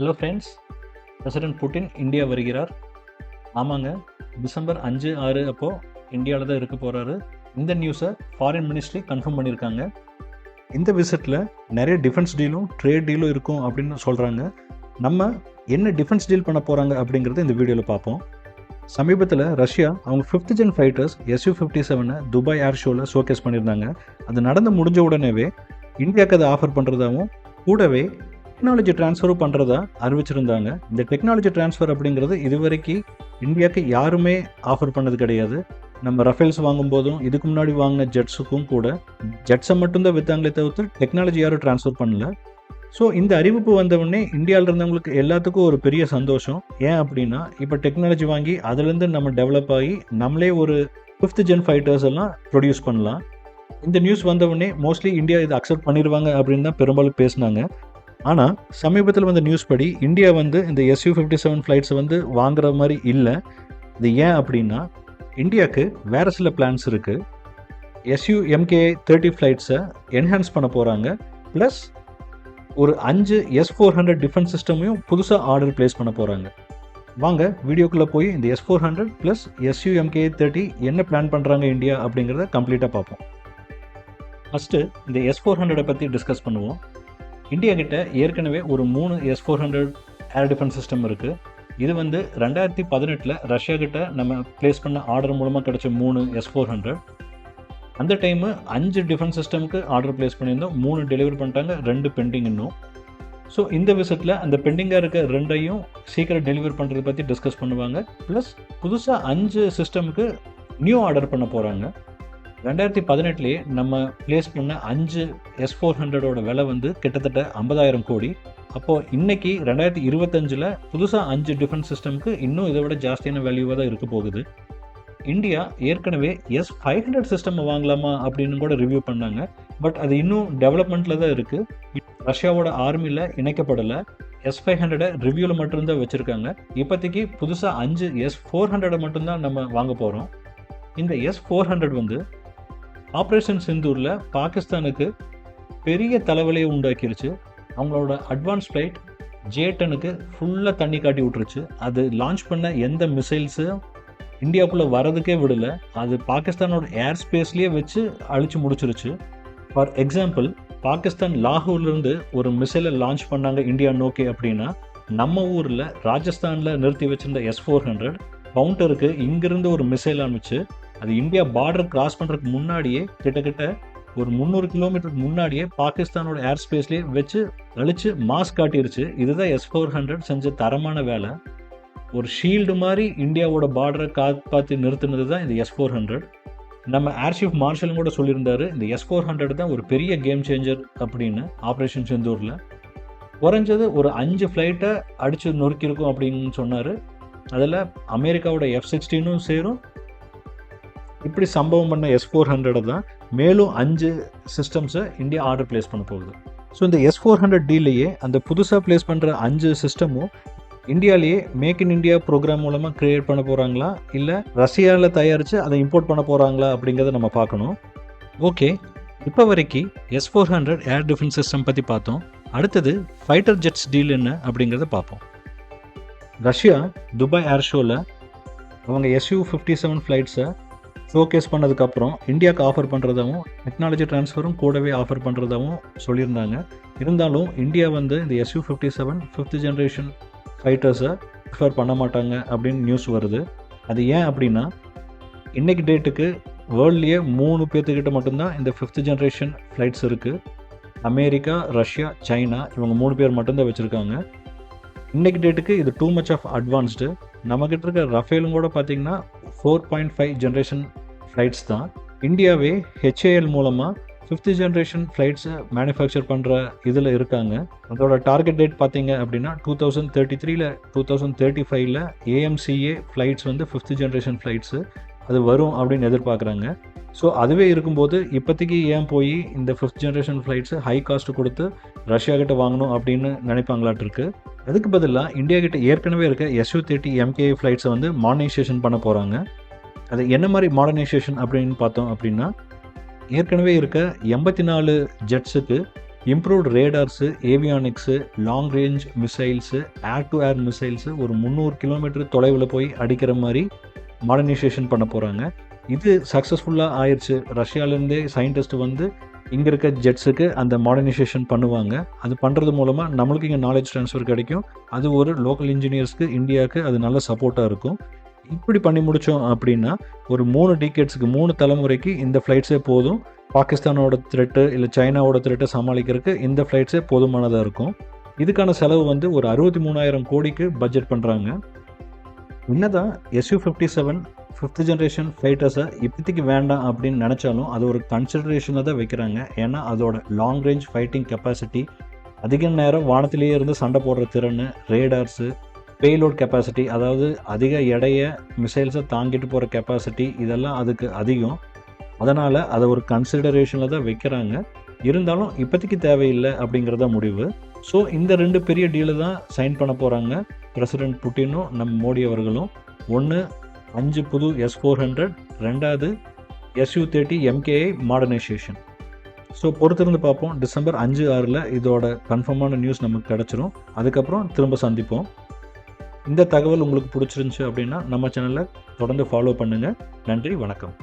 Hello friends president Putin India வருகிறார். ஆமாங்க December அஞ்சு ஆறு அப்போது இந்தியாவில் தான் இருக்க போகிறாரு இந்த நியூஸை ஃபாரின் மினிஸ்ட்ரி கன்ஃபார்ம் பண்ணியிருக்காங்க. இந்த விசிட்டில் நிறைய டிஃபென்ஸ் டீலும் ட்ரேட் டீலும் இருக்கும் அப்படின்னு சொல்கிறாங்க நம்ம என்ன டிஃபென்ஸ் டீல் பண்ண போகிறாங்க அப்படிங்கிறத இந்த வீடியோவில் பார்ப்போம். சமீபத்தில் ரஷ்யா அவங்க fifth gen fighters SU fifty செவனை Dubai air ஷோவில் ஷோகேஸ் பண்ணியிருந்தாங்க. அது நடந்து முடிஞ்ச உடனேவே இந்தியாவுக்கு அதை ஆஃபர் பண்ணுறதாவும் கூடவே டெக்னாலஜி டிரான்ஸ்ஃபர் பண்ணுறதா அறிவிச்சிருந்தாங்க. இந்த டெக்னாலஜி ட்ரான்ஸ்ஃபர் அப்படிங்கிறது இதுவரைக்கும் இந்தியாவுக்கு யாருமே ஆஃபர் பண்ணது கிடையாது. நம்ம ரஃபேல்ஸ் வாங்கும்போதும் இதுக்கு முன்னாடி வாங்கின ஜெட்ஸுக்கும் கூட ஜெட்ஸை மட்டும்தான் விற்றாங்களே தவிர்த்து டெக்னாலஜி யாரும் ட்ரான்ஸ்ஃபர் பண்ணல. ஸோ இந்த அறிவிப்பு வந்தவுடனே இந்தியாவில் இருந்தவங்களுக்கு எல்லாத்துக்கும் ஒரு பெரிய சந்தோஷம். ஏன் அப்படின்னா இப்போ டெக்னாலஜி வாங்கி அதுலேருந்து நம்ம டெவலப் ஆகி நம்மளே ஒரு ஃபிஃப்த் ஜென் ஃபைட்டர்ஸ் எல்லாம் ப்ரொடியூஸ் பண்ணலாம். இந்த நியூஸ் வந்தவுடனே மோஸ்ட்லி இந்தியா இதை அக்செப்ட் பண்ணிடுவாங்க அப்படின்னு தான் பெரும்பாலும் பேசினாங்க. ஆனால் சமீபத்தில் வந்த நியூஸ் படி இந்தியா வந்து இந்த எஸ்யூ ஃபிஃப்டி செவன் ஃப்ளைட்ஸை வந்து வாங்குற மாதிரி இல்லை. இது ஏன் அப்படின்னா இந்தியாவுக்கு வேறு சில பிளான்ஸ் இருக்குது எஸ்யூ எம்கே தேர்ட்டி ஃப்ளைட்ஸை என்ஹான்ஸ் பண்ண போகிறாங்க ப்ளஸ் ஒரு அஞ்சு எஸ் ஃபோர் ஹண்ட்ரட் டிஃபென்ஸ் சிஸ்டமையும் புதுசாக ஆர்டர் ப்ளேஸ் பண்ண போகிறாங்க வாங்க வீடியோக்குள்ளே போய் இந்த S four hundred plus SU MK thirty என்ன பிளான் பண்ணுறாங்க இந்தியா அப்படிங்கிறத கம்ப்ளீட்டாக பார்ப்போம். ஃபஸ்ட்டு இந்த எஸ் ஃபோர் ஹண்ட்ரடை பற்றி டிஸ்கஸ் பண்ணுவோம். இந்தியா கிட்ட ஏற்கனவே ஒரு மூணு S four hundred air defence system இருக்குது இது வந்து ரெண்டாயிரத்தி பதினெட்டில் ரஷ்யா கிட்ட நம்ம ப்ளேஸ் பண்ண ஆர்டர் மூலமாக கிடைச்ச மூணு எஸ் ஃபோர் ஹண்ட்ரட் அந்த டைமு அஞ்சு டிஃபென்ஸ் சிஸ்டமுக்கு ஆர்டர் ப்ளேஸ் பண்ணியிருந்தோம். மூணு டெலிவரி பண்ணிட்டாங்க ரெண்டு பெண்டிங் இன்னும். ஸோ இந்த விஷயத்தில் அந்த பெண்டிங்காக இருக்க ரெண்டையும் சீக்கிரம் டெலிவரி பண்ணுறதை பற்றி டிஸ்கஸ் பண்ணுவாங்க. ப்ளஸ் புதுசாக அஞ்சு சிஸ்டமுக்கு நியூ ஆர்டர் பண்ண போகிறாங்க ரெண்டாயிரத்தி பதினெட்டுலேயே நம்ம ப்ளேஸ் பண்ண அஞ்சு எஸ் ஃபோர் ஹண்ட்ரடோட விலை வந்து கிட்டத்தட்ட ஐம்பதாயிரம் கோடி. அப்போது இன்னைக்கு ரெண்டாயிரத்தி இருபத்தஞ்சில் புதுசாக அஞ்சு டிஃபென்ஸ் சிஸ்டம்க்கு இன்னும் இதை விட ஜாஸ்தியான வேல்யூவாக தான் இருக்க போகுது. இந்தியா ஏற்கனவே எஸ் ஃபைவ் ஹண்ட்ரட் சிஸ்டம் வாங்கலாமா அப்படின்னு கூட ரிவ்யூ பண்ணாங்க. பட் அது இன்னும் டெவலப்மெண்ட்டில் தான் இருக்குது ரஷ்யாவோட ஆர்மியில் இணைக்கப்படலை. எஸ் ஃபைவ் ஹண்ட்ரடை ரிவ்யூவில் மட்டும்தான் வச்சுருக்காங்க. இப்போதைக்கு புதுசாக அஞ்சு எஸ் ஃபோர் ஹண்ட்ரடை மட்டும்தான் நம்ம வாங்க போகிறோம் இந்த எஸ் ஃபோர் ஹண்ட்ரட் வந்து ஆப்ரேஷன் சிந்தூரில் பாகிஸ்தானுக்கு பெரிய தலைவலியை உண்டாக்கிருச்சு. அவங்களோட அட்வான்ஸ் ஃப்ளைட் ஜேட்டனுக்கு ஃபுல்லாக தண்ணி காட்டி விட்டுருச்சு. அது லான்ச் பண்ண எந்த மிசைல்ஸும் இந்தியாவுக்குள்ளே வரதுக்கே விடலை. அது பாகிஸ்தானோட ஏர் ஸ்பேஸ்லேயே வச்சு அழிச்சு முடிச்சிருச்சு. ஃபார் எக்ஸாம்பிள் பாகிஸ்தான் லாகூர்லேருந்து ஒரு மிசைலை லான்ச் பண்ணாங்க இந்தியா நோக்கி அப்படின்னா நம்ம ஊரில் ராஜஸ்தானில் நிறுத்தி வச்சிருந்த எஸ் ஃபோர் ஹண்ட்ரட் கவுண்டருக்கு இங்கிருந்து ஒரு மிசைல் அனுப்பிச்சு அது இந்தியா பார்டர் கிராஸ் பண்ணுறதுக்கு முன்னாடியே கிட்டத்தட்ட ஒரு முந்நூறு கிலோமீட்டருக்கு முன்னாடியே பாகிஸ்தானோட ஏர் ஸ்பேஸ்லேயே வச்சு அழிச்சு மாஸ் காட்டிருச்சு. இதுதான் எஸ் ஃபோர் ஹண்ட்ரட் செஞ்ச தரமான வேலை. ஒரு ஷீல்டு மாதிரி இந்தியாவோட பார்டரை காப்பாற்றி நிறுத்தினது தான் இந்த எஸ் ஃபோர் ஹண்ட்ரட் நம்ம ஏர்ஷிப் மார்ஷலும் கூட சொல்லியிருந்தாரு இந்த எஸ் ஃபோர் ஹண்ட்ரட் தான் ஒரு பெரிய கேம் சேஞ்சர் அப்படின்னு ஆப்ரேஷன் செந்தூரில் குறைஞ்சது ஒரு அஞ்சு ஃப்ளைட்டை அடித்து நொறுக்கியிருக்கும் அப்படின்னு சொன்னார். அதில் அமெரிக்காவோட எஃப் சிக்ஸ்டீனும் சேரும் இப்படி சம்பவம் பண்ண எஸ் ஃபோர் ஹண்ட்ரடை தான் மேலும் அஞ்சு சிஸ்டம்ஸை இந்தியா ஆர்டர் ப்ளேஸ் பண்ண போகுது. ஸோ இந்த எஸ் ஃபோர் ஹண்ட்ரட் டிலேயே அந்த புதுசாக ப்ளேஸ் பண்ணுற அஞ்சு சிஸ்டமும் இந்தியாவிலேயே மேக் இன் இந்தியா ப்ரோக்ராம் மூலமாக க்ரியேட் பண்ண போகிறாங்களா இல்லை ரஷ்யாவில் தயாரித்து அதை இம்போர்ட் பண்ண போகிறாங்களா அப்படிங்கிறத நம்ம பார்க்கணும். ஓகே இப்போ வரைக்கும் S four hundred air defence system பற்றி பார்த்தோம். அடுத்தது ஃபைட்டர் ஜெட்ஸ் டீல் என்ன அப்படிங்கிறத பார்ப்போம். ரஷ்யா துபாய் ஏர் ஷோவில் அவங்க எஸ்யூ ஃபிஃப்டி செவன் ஃப்ளைட்ஸை ஷோகேஸ் பண்ணதுக்கப்புறம் இந்தியாவுக்கு ஆஃபர் பண்ணுறதாகவும் டெக்னாலஜி ட்ரான்ஸ்ஃபரும் கூடவே ஆஃபர் பண்ணுறதாகவும் சொல்லியிருந்தாங்க. இருந்தாலும் இந்தியா வந்து இந்த SU fifty seven fifth generation ஃபைட்டர்ஸை prefer பண்ண மாட்டாங்க அப்படின்னு நியூஸ் வருது. அது ஏன் அப்படின்னா இன்றைக்கி டேட்டுக்கு வேர்ல்ட்லேயே மூணு பேர்த்துக்கிட்ட மட்டும்தான் இந்த ஃபிஃப்த் ஜென்ரேஷன் ஃப்ளைட்ஸ் இருக்குது அமெரிக்கா ரஷ்யா சைனா இவங்க மூணு பேர் மட்டும்தான் வச்சுருக்காங்க. இன்றைக்கி டேட்டுக்கு இது டூ மச் ஆஃப் அட்வான்ஸ்டு நம்மக்கிட்ட இருக்க ரஃபேலும் கூட பார்த்திங்கன்னா four point five generation flights தான். இந்தியாவே ஹெச்ஏஎல் மூலமாக ஃபிஃப்த்து ஜென்ரேஷன் ஃப்ளைட்ஸை மேனுஃபேக்சர் பண்ணுற இதில் இருக்காங்க. அதோட டார்கெட் டேட் பார்த்தீங்க அப்படின்னா டூ தௌசண்ட் தேர்ட்டி த்ரீல டூ தௌசண்ட் தேர்ட்டி ஃபைவ்ல ஏஎம்சிஏ ஃப்ளைட்ஸ் வந்து ஃபிஃப்த்து ஜென்ரேஷன் ஃப்ளைட்ஸு அது வரும் அப்படின்னு எதிர்பார்க்குறாங்க. ஸோ அதுவே இருக்கும்போது இப்போதைக்கு ஏன் போய் இந்த fifth generation flights high cost கொடுத்து ரஷ்யா கிட்ட வாங்கணும் அப்படின்னு நினைப்பாங்களாட்டிருக்கு? அதுக்கு பதிலாக இந்தியா கிட்ட ஏற்கனவே இருக்க எஸ்யூ தேர்ட்டி எம்கே ஃப்ளைட்ஸை வந்து மாடர்னைசேஷன் பண்ண போகிறாங்க அது என்ன மாதிரி மாடர்னைசேஷன் அப்படின்னு பார்த்தோம் அப்படின்னா ஏற்கனவே இருக்க எண்பத்தி நாலு ஜெட்ஸுக்கு improved radars avionics long range missiles air to air missiles ஒரு முந்நூறு கிலோமீட்டர் தொலைவில் போய் அடிக்கிற மாதிரி மாடர்னைசேஷன் பண்ண போகிறாங்க இது சக்ஸஸ்ஃபுல்லாக ஆயிடுச்சு ரஷ்யாவிலேருந்தே சயின்டிஸ்ட் வந்து இங்கே இருக்க ஜெட்ஸுக்கு அந்த மாடர்னைசேஷன் பண்ணுவாங்க. அது பண்ணுறது மூலமாக நம்மளுக்கு இங்கே நாலேஜ் ட்ரான்ஸ்ஃபர் கிடைக்கும். அது ஒரு லோக்கல் இன்ஜினியர்ஸ்க்கு இந்தியாவுக்கு அது நல்ல சப்போர்ட்டாக இருக்கும். இப்படி பண்ணி முடித்தோம் அப்படின்னா ஒரு மூணு டிக்கெட்ஸுக்கு மூணு தலைமுறைக்கு இந்த ஃப்ளைட்ஸே போதும். பாகிஸ்தானோட த்ரெட்டு இல்லை சைனாவோட த்ரெட்டை சமாளிக்கிறதுக்கு இந்த ஃப்ளைட்ஸே போதுமானதாக இருக்கும். இதுக்கான செலவு வந்து ஒரு அறுபத்தி மூணாயிரம் கோடிக்கு பட்ஜெட் பண்ணுறாங்க என்னதான் SU fifty seven fifth generation ஃபைட்டர்ஸை இப்போதைக்கு வேண்டாம் அப்படின்னு நினச்சாலும் அது ஒரு கன்சிடரேஷனில் தான் வைக்கிறாங்க. ஏன்னா அதோட லாங் ரேஞ்ச் ஃபைட்டிங் கெப்பாசிட்டி அதிக நேரம் வானத்திலேயே இருந்து சண்டை போடுற திறன் ரேடார்ஸு பேலோட் கெப்பாசிட்டி அதாவது அதிக எடைய மிசைல்ஸை தாங்கிட்டு போகிற கெப்பாசிட்டி இதெல்லாம் அதுக்கு அதிகம். அதனால் அதை ஒரு கன்சிடரேஷனில் தான் வைக்கிறாங்க. இருந்தாலும் இப்போதைக்கு தேவையில்லை அப்படிங்கிறத முடிவு. ஸோ இந்த ரெண்டு பெரிய டீலு தான் சைன் பண்ண போகிறாங்க பிரசிடென்ட் புட்டினும் நம் மோடி அவர்களும். ஒன்று அஞ்சு புது எஸ் ஃபோர் ஹண்ட்ரட் ரெண்டாவது SU thirty MKI modernisation so பொறுத்திருந்து பார்ப்போம். டிசம்பர் அஞ்சு ஆறில் இதோட கன்ஃபார்மான நியூஸ் நமக்கு கிடச்சிரும். அதுக்கப்புறம் திரும்ப சந்திப்போம். இந்த தகவல் உங்களுக்கு பிடிச்சிருந்துச்சு அப்படின்னா நம்ம சேனலை தொடர்ந்து ஃபாலோ பண்ணுங்கள் நன்றி வணக்கம்.